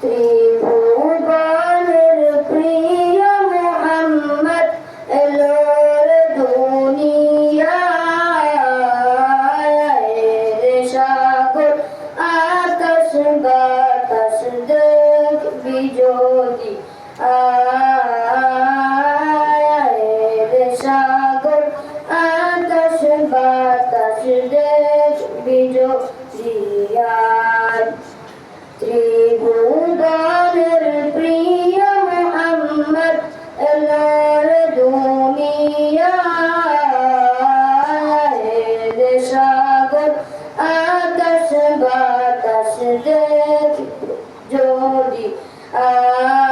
ত্রিভুবনের প্রিয় মোহাম্মদ এলোর দুনিয়ায় রে সাগর, আকাশ বাতাস আয় রে সাগর, আকাশ বাতাস দেখবি যদি আকাশ বাতাস দেখ যদি আয়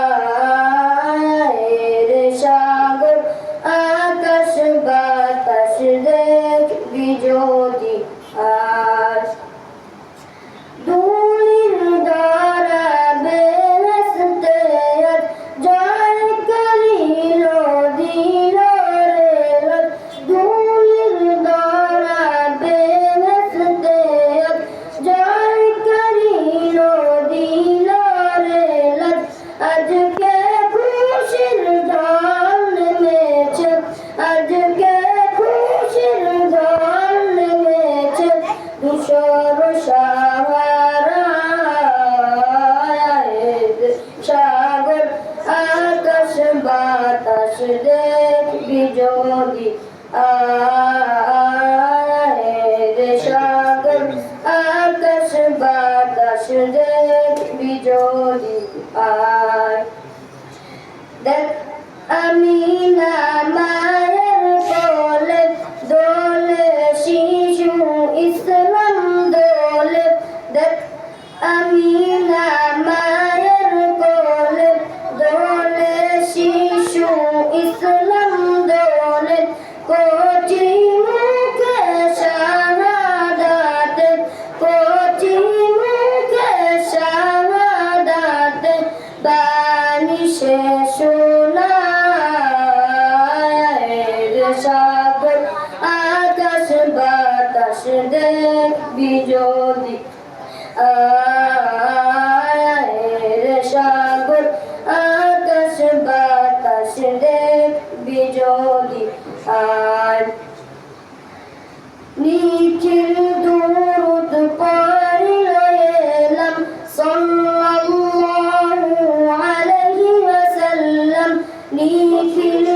দেখবি যদি আয় সাগর আকাশ বাতাস দেব যদি আয়। দেখ আমি না মায়ের ইসলাম দোলে কোচি মুখে শাহাদাতে কোচি মুখে শাহাদাতে বাণী শেষ সাগর। দেখবি যদি আর। নিখিল দুরুদ এলাম সাল্লাল্লাহু আলাইহি ওয়াসাল্লাম। নিখিল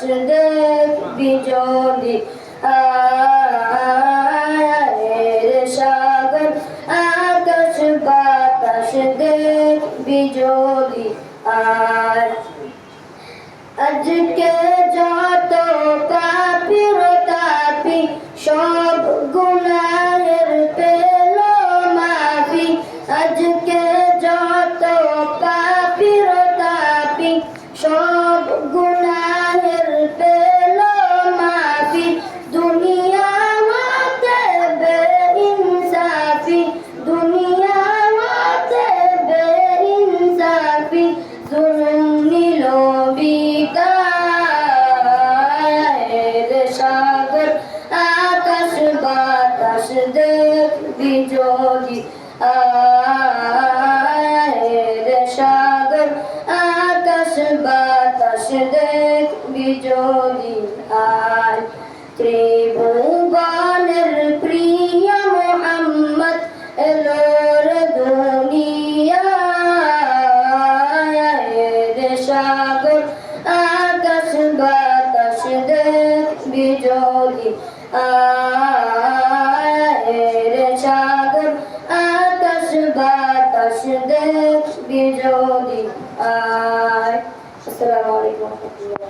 বাতাস দেখবি যদি আয় সাগর আকাশ বাতাস দেখবি যদি আর আজকে যত কাপির দেখবি যদি আয় ত্রিভুবনের প্রিয় মোহাম্মদ এলোর দুনিয়ায় সাগর, আকাশ, বাতাস দেখবি যদি আয় সাগর, আকাশ, বাতাস দেখবি আসসালামু আলাইকুম